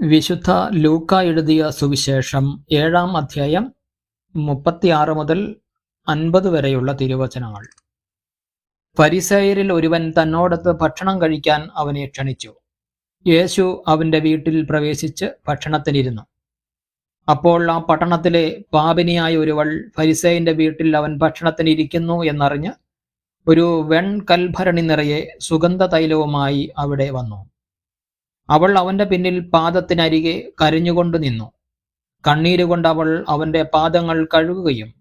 വിശുദ്ധ ലൂക്ക എഴുതിയ സുവിശേഷം ഏഴാം അധ്യായം മുപ്പത്തിയാറ് മുതൽ അൻപത് വരെയുള്ള തിരുവചനങ്ങൾ. പരിസേരിൽ ഒരുവൻ തന്നോടത്ത് ഭക്ഷണം കഴിക്കാൻ അവനെ ക്ഷണിച്ചു. യേശു അവന്റെ വീട്ടിൽ പ്രവേശിച്ച് ഭക്ഷണത്തിനിരുന്നു അപ്പോൾ ആ പട്ടണത്തിലെ പാപിനിയായ ഒരുവൾ ഫരിസേയന്റെ വീട്ടിൽ അവൻ ഭക്ഷണത്തിനിരിക്കുന്നു എന്നറിഞ്ഞ് ഒരു വെൺകൽഭരണി നിറയെ സുഗന്ധ തൈലവുമായി അവിടെ വന്നു. അവൾ അവന്റെ പിന്നിൽ പാദത്തിനരികെ കരഞ്ഞുകൊണ്ട് നിന്നു. കണ്ണീരുകൊണ്ട് അവൾ അവന്റെ പാദങ്ങൾ കഴുകുകയും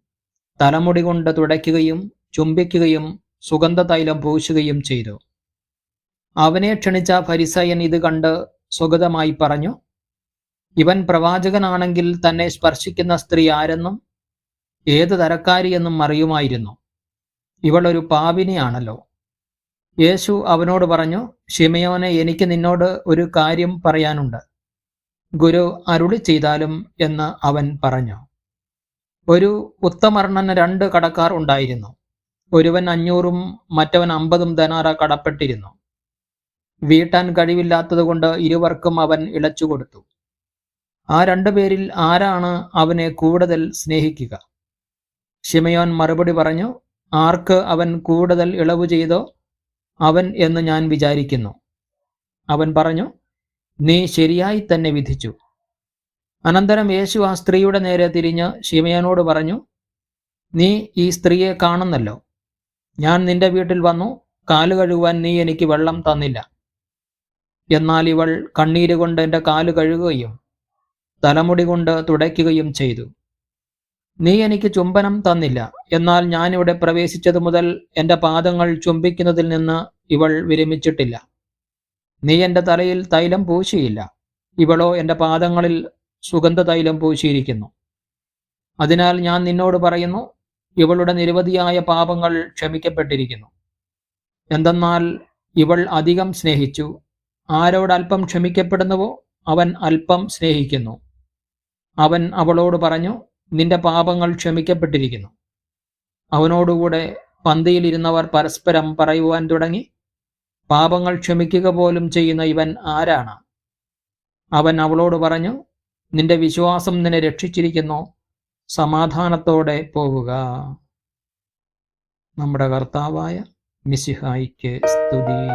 തലമുടി കൊണ്ട് തുടയ്ക്കുകയും ചുംബിക്കുകയും സുഗന്ധ തൈലം പൂശുകയും ചെയ്തു. അവനെ ക്ഷണിച്ച ഫരിസയൻ ഇത് കണ്ട് സുഗതമായി പറഞ്ഞു ഇവൻ പ്രവാചകനാണെങ്കിൽ തന്നെ സ്പർശിക്കുന്ന സ്ത്രീ ആരെന്നും ഏത് തരക്കാരിയെന്നും അറിയുമായിരുന്നു. ഇവളൊരു പാവിനിയാണല്ലോ. യേശു അവനോട് പറഞ്ഞു ഷിമയോനെ എനിക്ക് നിന്നോട് ഒരു കാര്യം പറയാനുണ്ട്. ഗുരു അരുളി ചെയ്താലും എന്ന് അവൻ പറഞ്ഞു. ഒരു ഉത്തമർണന് രണ്ട് കടക്കാർ ഉണ്ടായിരുന്നു. ഒരുവൻ അഞ്ഞൂറും മറ്റവൻ അമ്പതും ധനാറ കടപ്പെട്ടിരുന്നു. വീട്ടാൻ കഴിവില്ലാത്തതുകൊണ്ട് ഇരുവർക്കും അവൻ ഇളച്ചു കൊടുത്തു. ആ രണ്ടു പേരിൽ ആരാണ് അവനെ കൂടുതൽ സ്നേഹിക്കുക? ഷിമയോൻ മറുപടി പറഞ്ഞു ആർക്ക് അവൻ കൂടുതൽ ഇളവ് ചെയ്തോ അവൻ എന്ന് ഞാൻ വിചാരിക്കുന്നു. അവൻ പറഞ്ഞു നീ ശരിയായി തന്നെ വിധിച്ചു. അനന്തരം യേശു ആ സ്ത്രീയുടെ നേരെ തിരിഞ്ഞ് ശിമയനോട് പറഞ്ഞു നീ ഈ സ്ത്രീയെ കാണുന്നല്ലോ. ഞാൻ നിന്റെ വീട്ടിൽ വന്നു കാൽ കഴുകുവാൻ നീ എനിക്ക് വെള്ളം തന്നില്ല. എന്നാൽ ഇവൾ കണ്ണീര് കൊണ്ട് എന്റെ കാൽ കഴുകുകയും തലമുടി കൊണ്ട് തുടയ്ക്കുകയും ചെയ്തു. നീ എനിക്ക് ചുംബനം തന്നില്ല. എന്നാൽ ഞാനിവിടെ പ്രവേശിച്ചതു മുതൽ എന്റെ പാദങ്ങൾ ചുംബിക്കുന്നതിൽ നിന്ന് ഇവൾ വിരമിച്ചിട്ടില്ല. നീ എന്റെ തലയിൽ തൈലം പൂശിയില്ല. ഇവളോ എന്റെ പാദങ്ങളിൽ സുഗന്ധ തൈലം പൂശിയിരിക്കുന്നു. അതിനാൽ ഞാൻ നിന്നോട് പറയുന്നു ഇവളുടെ നിരവധിയായ പാപങ്ങൾ ക്ഷമിക്കപ്പെട്ടിരിക്കുന്നു. എന്തെന്നാൽ ഇവൾ അധികം സ്നേഹിച്ചു. ആരോട് അല്പം ക്ഷമിക്കപ്പെടുന്നുവോ അവൻ അല്പം സ്നേഹിക്കുന്നു. അവൻ അവളോട് പറഞ്ഞു നിന്റെ പാപങ്ങൾ ക്ഷമിക്കപ്പെട്ടിരിക്കുന്നു. അവനോടുകൂടെ പന്തിയിലിരുന്നവർ പരസ്പരം പറയുവാൻ തുടങ്ങി. പാപങ്ങൾ ക്ഷമിക്കുക പോലും ചെയ്യുന്ന ഇവൻ ആരാണ്? അവൻ അവളോട് പറഞ്ഞു നിന്റെ വിശ്വാസം നിന്നെ രക്ഷിച്ചിരിക്കുന്നു. സമാധാനത്തോടെ പോവുക. നമ്മുടെ കർത്താവായ മിസിഹായിക്ക് സ്തുതി.